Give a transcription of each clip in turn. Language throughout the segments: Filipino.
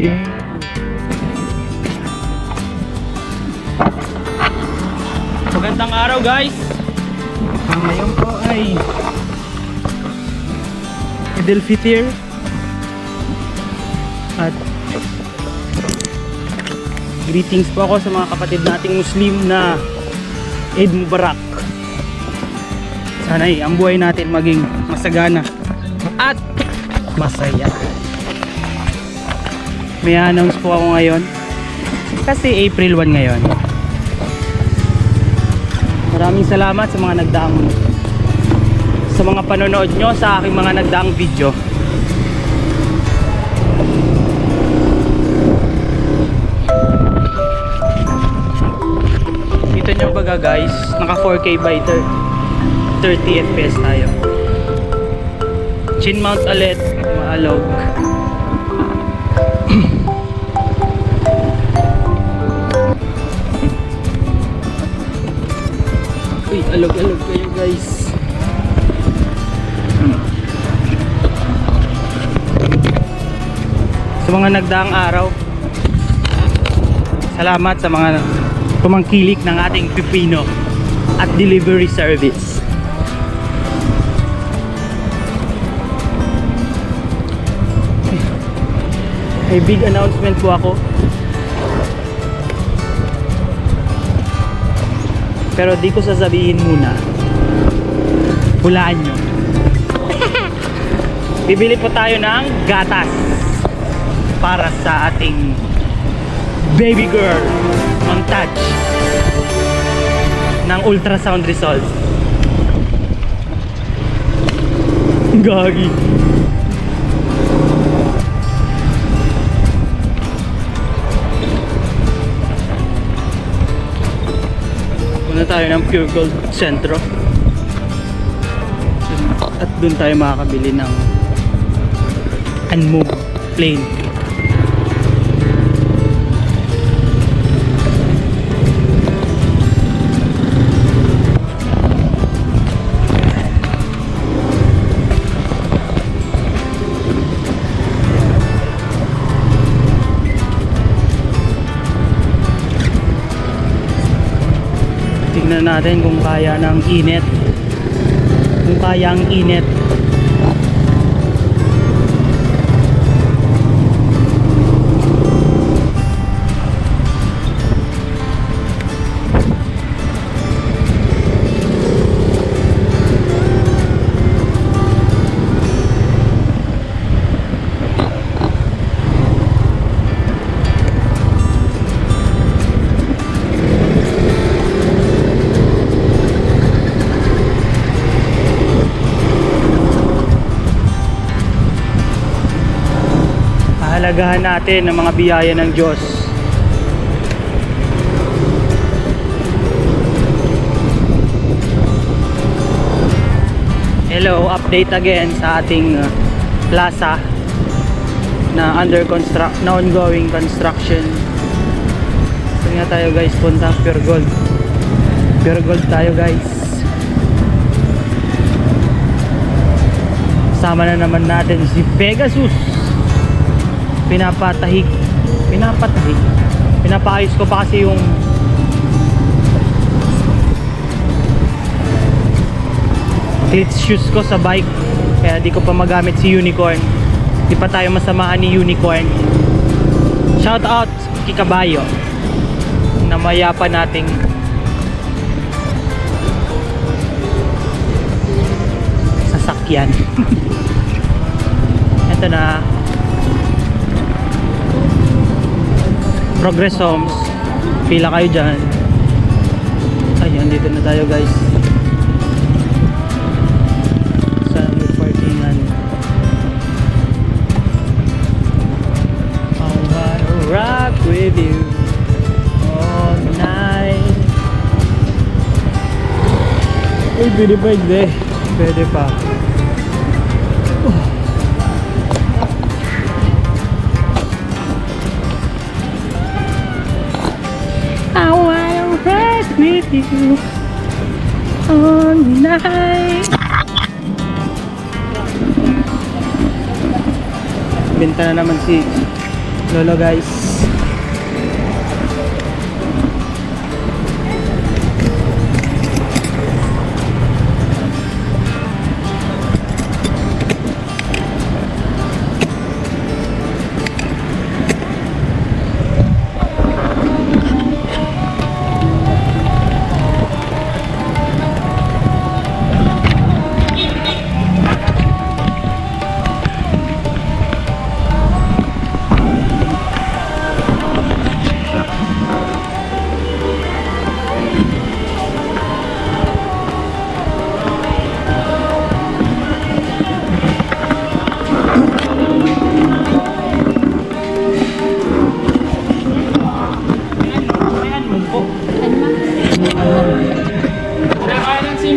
Yeah. Magandang araw guys. Ah, ngayon po ay Idul Fitr at greetings po ako sa mga kapatid nating Muslim na Eid Mubarak. Sana ang buhay natin maging masagana at masaya. May announce po ako ngayon kasi April 1 ngayon. Maraming salamat sa mga nagdaang sa mga panonood nyo sa aking mga nagdaang video. Dito nyo baga guys, naka 4K by 30 FPS tayo. Chin mount ulit, maalog. Alog-alog kayo guys. Sa mga nagdaang araw, salamat sa mga tumangkilik ng ating pipino at delivery service. May big announcement po ako. Pero di ko sasabihin muna. Hulaan nyo. Bibili po tayo ng gatas para sa ating baby girl on touch ng ultrasound results. Gagi. Tayo ng Pure Gold Centro. At doon tayo makakabili ng unmoved plane. Tingnan natin kung kaya ng init. Kung kaya ang init. Pahalagahan natin ang mga biyaya ng Diyos. Hello, update again sa ating uh, plaza na under construct na ongoing construction. Saan nga tayo guys punta? Pure Gold. Pure Gold tayo guys. Sama na naman natin si Pegasus pinapatahig. Pinapatahig. Pinapaayos ko pa kasi yung glitch shoes ko sa bike. Kaya di ko pa magamit si unicorn. Di pa tayo masamahan ni unicorn. Shout out kikabayo na mayapa nating sasakyan. Eto na Progress Homes. Pila kayo dyan. Ayun, dito na tayo guys. Sa may parkingan. I wanna rock with you all night. Uy, pwede pa hindi. Pwede pa. You all night. Benta na naman si Lolo guys.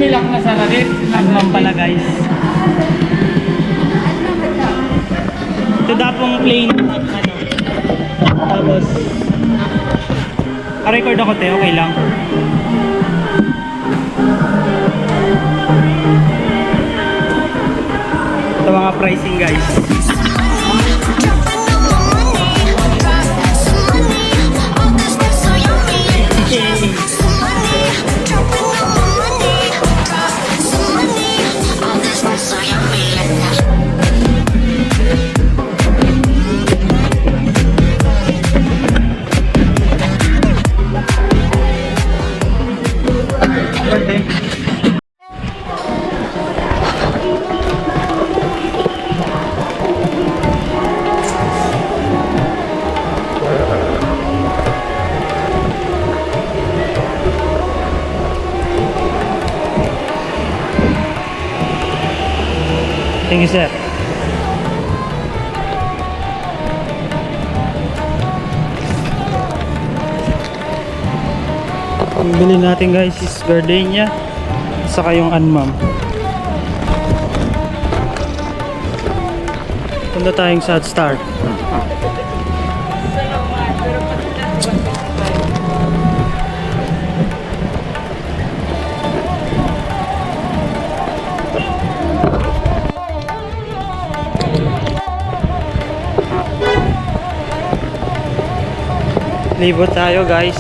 Similang na sana din. Agmam pala guys. Ito dapong plain. Ano? Tapos. A-record ako te, okay lang. Ito mga pricing guys. Sir. Ang bili natin guys is gardenia saka yung anmam. Punta tayong South Star. Libot tayo guys.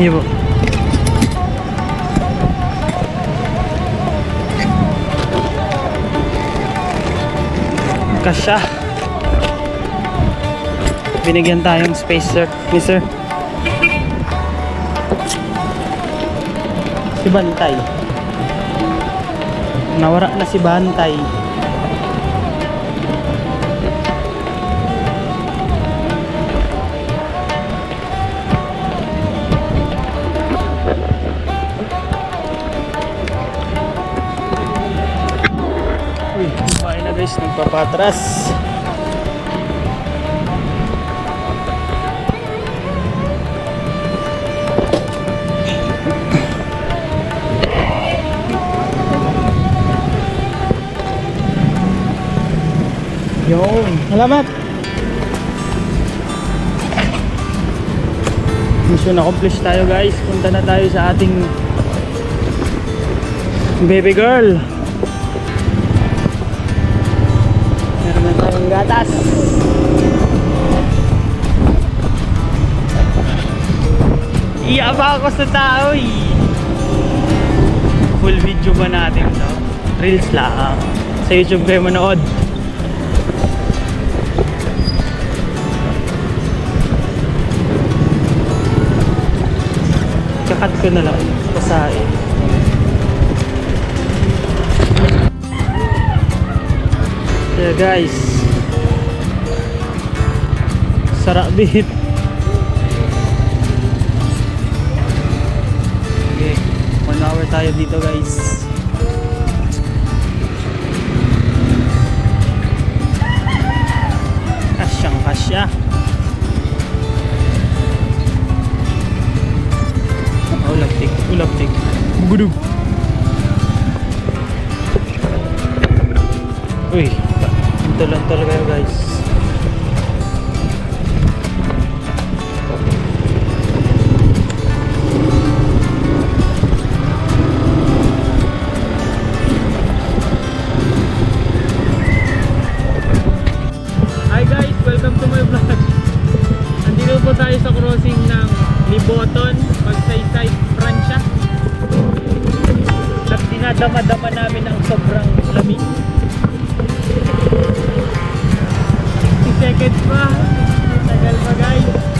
Libo. Kasya. Binigyan tayong space sir. Ni sir. Si Bantay. Nawara na si Bantay. Uy, kumain na guys, nagpapatras. Yun, salamat. Mission accomplished tayo guys. Punta na tayo sa ating baby girl. Meron na tayong gatas. Iyaba ako sa tao eh. Full video ba natin to? Reels lang. Sa YouTube kayo manood. Kakat ko na lang. Pasain. Yeah guys. Sarap bit. Okay. One hour tayo dito guys. Kasyang kasya. ulaptik, ulaptik. Gudug. Uy, ito lang talaga yun guys. Hi guys, welcome to my vlog. Andito po tayo sa crossing ng Liboto nadama-dama namin ang sobrang lamig. 60 seconds pa. Tagal pa guys.